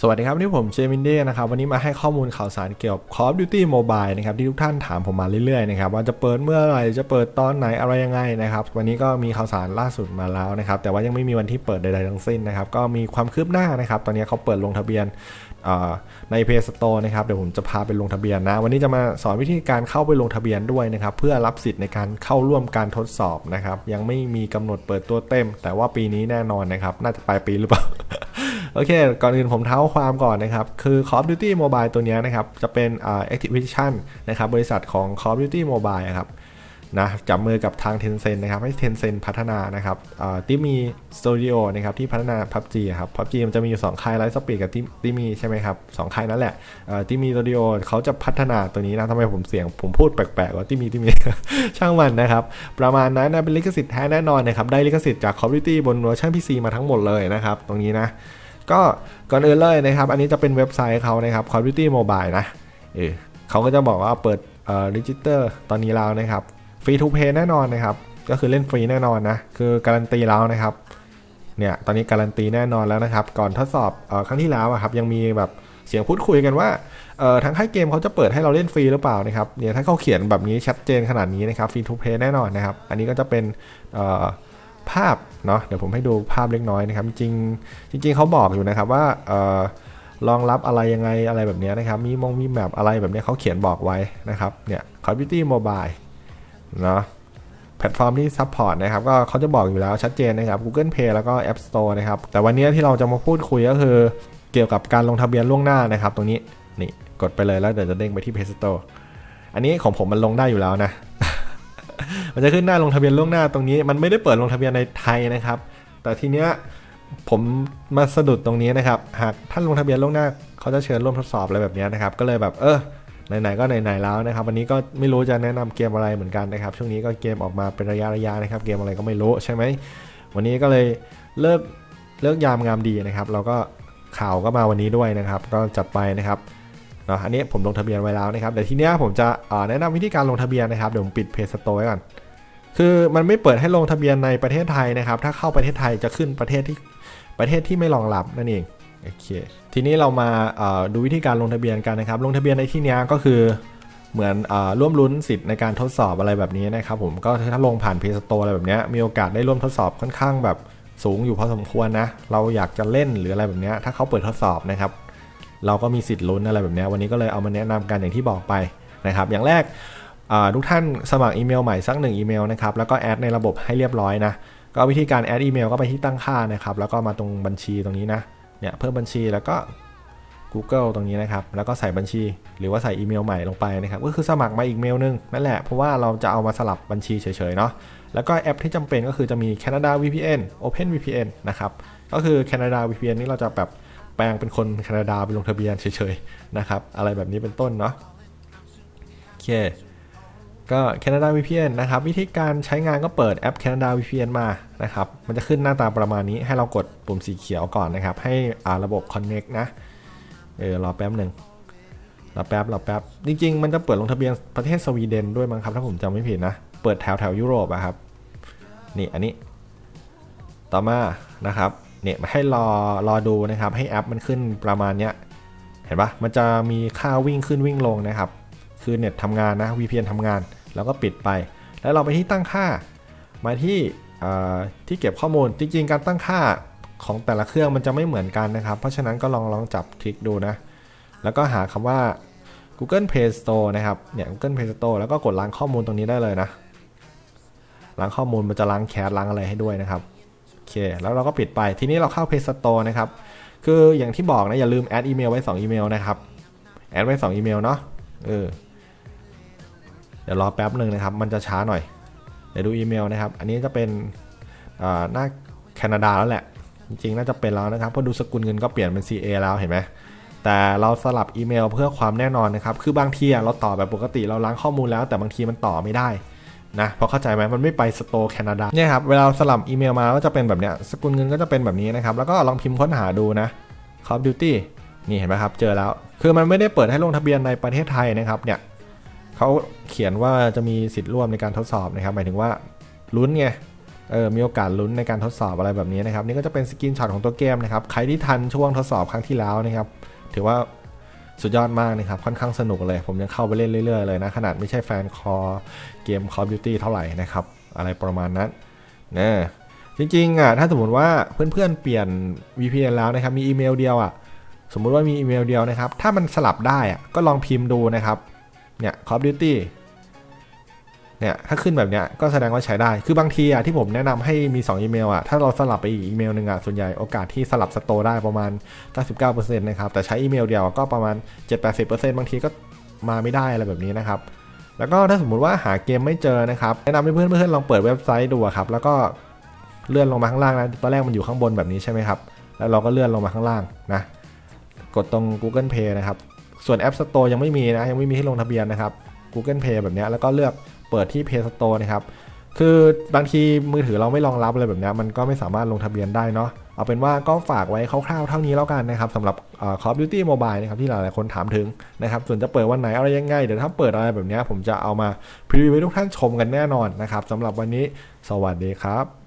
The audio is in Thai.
สวัสดีครับ นี่ผมเจมินเด้นะครับ วันนี้มาให้ข้อมูลข่าวสารเกี่ยวกับ Call of Duty Mobile นะครับ ที่ทุกท่านถามผมมาเรื่อยๆนะครับว่าจะเปิดเมื่อไหร่ จะเปิดตอนไหนอะไรยังไงนะครับ วันนี้ก็มีข่าวสารล่าสุดมาแล้วนะครับ แต่ว่ายังไม่มีวันที่เปิดใดๆทั้งสิ้นนะครับ ก็มีความคืบหน้านะครับ ตอนนี้เขาเปิดลงทะเบียนใน Play Store นะครับ เดี๋ยวผมจะพาไปลงทะเบียนนะ วันนี้จะมาสอนวิธีการเข้าไปลงทะเบียนด้วยนะครับ เพื่อรับสิทธิ์ในการเข้าร่วมการทดสอบนะครับ ยังไม่มีกำหนดเปิดตัวเต็ม แต่ว่าปีนี้แน่นอนนะครับ น่าจะปลายปีหรือเปล่า โอเค ก่อนอื่นผมเท้าความก่อนนะครับ คือ Call of Duty Mobile ตัวนี้นะครับ จะเป็นอ่า Activision นะครับ บริษัทของ Call of Duty Mobile ครับนะจับมือกับทาง Tencent นะครับ ให้ Tencent พัฒนานะครับที่มี Studio นะครับที่พัฒนา PUBG ครับ PUBG มันจะมีอยู่ 2 ค่ายไลฟ์สปีดกับที่ที่มีใช่ไหมครับสองค่ายนั่นแหละที่มี Studio เขาจะพัฒนาตัวนี้นะทำไมผมเสียงผมพูดแปลกๆว่าที่มีที่มีช่างมันนะครับ ประมาณนั้นนะเป็นลิขสิทธิ์แท้แน่นอนนะครับ ได้ลิขสิทธิ์จาก Call of Duty บนเวอร์ชัน PC มาทั้งหมดเลยนะครับ ตรงนี้นะ ก็ก่อนอื่นเลยนะครับ อันนี้จะเป็นเว็บไซต์เขานะครับ Call of Duty Mobile นะเออเขาก็จะบอกว่าเปิดเอ่อรีจิสเตอร์ตอนนี้แล้วนะครับฟรีทูเพย์แน่นอนนะครับ ก็คือเล่นฟรีแน่นอนนะ คือการันตีแล้วนะครับเนี่ยตอนนี้การันตีแน่นอนแล้วนะครับ ก่อนทดสอบเออครั้งที่แล้วอะครับยังมีแบบเสียงพูดคุยกันว่าเอ่อทางค่ายเกมเขาจะเปิดให้เราเล่นฟรีหรือเปล่านะครับเนี่ยถ้าเขาเขียนแบบนี้ชัดเจนขนาดนี้นะครับฟรีทูเพย์แน่นอนนะครับ อันนี้ก็จะเป็นเอ่อ ภาพเนาะเดี๋ยวผมให้ดูภาพเล็กน้อยนะครับ จริงจริงเขาบอกอยู่นะครับว่าเออรองรับอะไรยังไงอะไรแบบนี้นะครับ มีมงมีแมปอะไรแบบนี้เขาเขียนบอกไว้นะครับเนี่ย Call of Duty Mobile เนาะแพลตฟอร์มที่ซัพพอร์ตนะครับก็เขาจะบอกอยู่แล้วชัดเจนนะครับ Google Play แล้วก็ App Store นะครับ แต่วันนี้ที่เราจะมาพูดคุยก็คือ เกี่ยวกับการลงทะเบียนล่วงหน้านะครับ ตรงนี้นี่กดไปเลยแล้วเดี๋ยวจะเด้งไปที่ Play Store อันนี้ของผมมันลงได้อยู่แล้วนะ มันจะขึ้นหน้าลงทะเบียนล่วงหน้าตรงนี้ มันไม่ได้เปิดลงทะเบียนในไทยนะครับ แต่ทีเนี้ยผมมาสะดุดตรงนี้นะครับ หากท่านลงทะเบียนล่วงหน้า เขาจะเชิญร่วมทดสอบอะไรแบบเนี้ยนะครับ ก็เลยแบบเออไหนๆก็ไหนๆแล้วนะครับ วันนี้ก็ไม่รู้จะแนะนำเกมอะไรเหมือนกันนะครับ ช่วงนี้ก็เกมออกมาเป็นระยะระยะนะครับ เกมอะไรก็ไม่รู้ใช่ไหมวันนี้ก็เลยเลิกเลิกยามงามดีนะครับ เราก็ข่าวก็มาวันนี้ด้วยนะครับ ก็จัดไปนะครับ เนาะอันนี้ผมลงทะเบียนไว้แล้วนะครับแต่ทีเนี้ยผมจะแนะนำวิธีการลงทะเบียนนะครับเดี๋ยวผมปิดเพจสโตร์ไว้ก่อนคือมันไม่เปิดให้ลงทะเบียนในประเทศไทยนะครับ ถ้าเข้าประเทศไทยจะขึ้นประเทศที่ประเทศที่ไม่รองรับนั่นเองโอเคทีนี้เรามาดูวิธีการลงทะเบียนกันนะครับ ลงทะเบียนในที่นี้ก็คือเหมือนอร่วมลุ้นสิทธิ์ในการทดสอบอะไรแบบนี้นะครับผมก็ถ้าลงผ่านเพจสโตร์อะไรแบบนี้มีโอกาสได้ร่วมทดสอบค่อนข้างแบบสูงอยู่พอสมควรนะ เราอยากจะเล่นหรืออะไรแบบนี้ถ้าเขาเปิดทดสอบนะครับ เราก็มีสิทธิ์ลุ้นอะไรแบบนี้วันนี้ก็เลยเอามาแนะนำกันอย่างที่บอกไปนะครับ อย่างแรกทุกท่านสมัครอีเมลใหม่สักหนึ่งอีเมลนะครับแล้วก็แอดในระบบให้เรียบร้อยนะก็วิธีการแอดอีเมลก็ไปที่ตั้งค่านะครับแล้วก็มาตรงบัญชีตรงนี้นะเนี่ยเพิ่มบัญชีแล้วก็ Google ตรงนี้นะครับ แล้วก็ใส่บัญชี หรือว่าใส่อีเมลใหม่ลงไปนะครับ ก็คือสมัครมาอีกเมลนึงนั่นแหละ เพราะว่าเราจะเอามาสลับบัญชีเฉยๆเนาะ แล้วก็แอปที่จำเป็นก็คือจะมี Canada VPN Open VPN นะครับ ก็คือ Canada VPN นี่เราจะแบบ แปลงเป็นคนแคนาดาไปลงทะเบียนเฉยๆนะครับ อะไรแบบนี้เป็นต้นเนาะโอเคก็ Canada VPN นะครับ วิธีการใช้งานก็เปิดแอป Canada VPN มานะครับ มันจะขึ้นหน้าตาประมาณนี้ให้เรากดปุ่มสีเขียวก่อนนะครับ ให้อ่าระบบ Connect นะ เออรอแป๊บหนึ่งรอแป๊บรอแป๊บ จริง ๆ มันจะเปิดลงทะเบียนประเทศสวีเดนด้วยมั้งครับ ถ้าผมจำไม่ผิดนะ เปิดแถวแถวยุโรปอะครับ นี่อันนี้ ต่อมานะครับ เนี่ยให้รอรอดูนะครับ ให้แอปมันขึ้นประมาณเนี้ยเห็นปะมันจะมีค่าวิ่งขึ้นวิ่งลงนะครับ คือเน็ตทำงานนะ VPN ทำงาน แล้วก็ปิดไป แล้วเราไปที่ตั้งค่า มาที่ที่เก็บข้อมูล จริงๆ การตั้งค่าของแต่ละเครื่องมันจะไม่เหมือนกันนะครับ เพราะฉะนั้นก็ลองลองจับคลิกดูนะ แล้วก็หาคำว่า Google Play Store นะครับ เนี่ย Google Play Store แล้วก็กดล้างข้อมูลตรงนี้ได้เลยนะ ล้างข้อมูลมันจะล้างแคสล้างอะไรให้ด้วยนะครับ เค แล้วเราก็ปิดไป ทีนี้เราเข้า Play Store นะครับ คืออย่างที่บอกนะอย่าลืมแอดอีเมลไว้ 2 อีเมลนะครับ แอดไว้ 2 อีเมลเนาะ เออ เดี๋ยวรอแป๊บหนึ่งนะครับ มันจะช้าหน่อย เดี๋ยวดูอีเมลนะครับ อันนี้จะเป็นอ่าหน้าแคนาดาแล้วแหละ จริงๆ น่าจะเป็นแล้วนะครับ เพราะดูสกุลเงินก็เปลี่ยนเป็น CA แล้วเห็นไหมแต่เราสลับอีเมลเพื่อความแน่นอนนะครับ คือบางทีเราต่อแบบปกติเราล้างข้อมูลแล้ว แต่บางทีมันต่อไม่ได้ นะพราะเข้าใจไหมมันไม่ไปสโตร์แคนาดาเนี่ยครับเวลาสลับอีเมลมาก็จะเป็นแบบเนี้ยสกุลเงินก็จะเป็นแบบนี้นะครับ แล้วก็ลองพิมพ์ค้นหาดูนะ Call of Duty นี่เห็นไหมครับ เจอแล้ว คือมันไม่ได้เปิดให้ลงทะเบียนในประเทศไทยนะครับเนี่ยเขาเขียนว่าจะมีสิทธิ์ร่วมในการทดสอบนะครับ หมายถึงว่าลุ้นไงเออมีโอกาสลุ้นในการทดสอบอะไรแบบนี้นะครับ นี่ก็จะเป็นสกินช็อตของตัวเกมนะครับใครที่ทันช่วงทดสอบครั้งที่แล้วนะครับ ถือว่า สุดยอดมากนะครับ ค่อนข้างสนุกเลย ผมยังเข้าไปเล่นเรื่อย ๆ เลยนะ ขนาดไม่ใช่แฟนคอเกมคอร์บิวตี้เท่าไหร่นะครับ อะไรประมาณนั้นนะจริงๆอะถ้าสมมติว่าเพื่อนๆเปลี่ยน VPN แล้วนะครับ มีอีเมลเดียวอะสมมุติว่ามีอีเมลเดียวนะครับ ถ้ามันสลับได้อะก็ลองพิมพ์ดูนะครับเนี่ย Call of Duty เนี่ยถ้าขึ้นแบบเนี้ยก็แสดงว่าใช้ได้ คือบางทีอะที่ผมแนะนำให้มี 2 อีเมลอะถ้าเราสลับไปอีกอีเมลหนึ่งอะส่วนใหญ่โอกาสที่สลับสโตร์ได้ประมาณ 99%นะครับแต่ใช้อีเมลเดียวก็ประมาณ 7-80%บางทีก็มาไม่ได้อะไรแบบนี้นะครับแล้วก็ถ้าสมมุติว่าหาเกมไม่เจอนะครับแนะนำให้เพื่อนๆลองเปิดเว็บไซต์ดูครับแล้วก็เลื่อนลงมาข้างล่างนะตอนแรกมันอยู่ข้างบนแบบนี้ใช่ไหมครับแล้วเราก็เลื่อนลงมาข้างล่างนะกดตรง Google Play นะครับส่วน App Store ยังไม่มีนะยังไม่มีให้ลงทะเบียนนะครับ Google Play แบบนี้แล้วก็เลือก เปิดที่ Play Store นะครับ คือบางทีมือถือเราไม่รองรับอะไรแบบนี้มันก็ไม่สามารถลงทะเบียนได้เนาะเอาเป็นว่าก็ฝากไว้คร่าวๆเท่านี้แล้วกันนะครับสำหรับคอ่อ Call of Duty Mobile นะครับที่หลายๆคนถามถึงนะครับส่วนจะเปิดวันไหนอะไรยังไง เดี๋ยวถ้าเปิดอะไรแบบนี้ผมจะเอามาพรีวิวให้ทุกท่านชมกันแน่นอนนะครับสำหรับวันนี้ สวัสดีครับ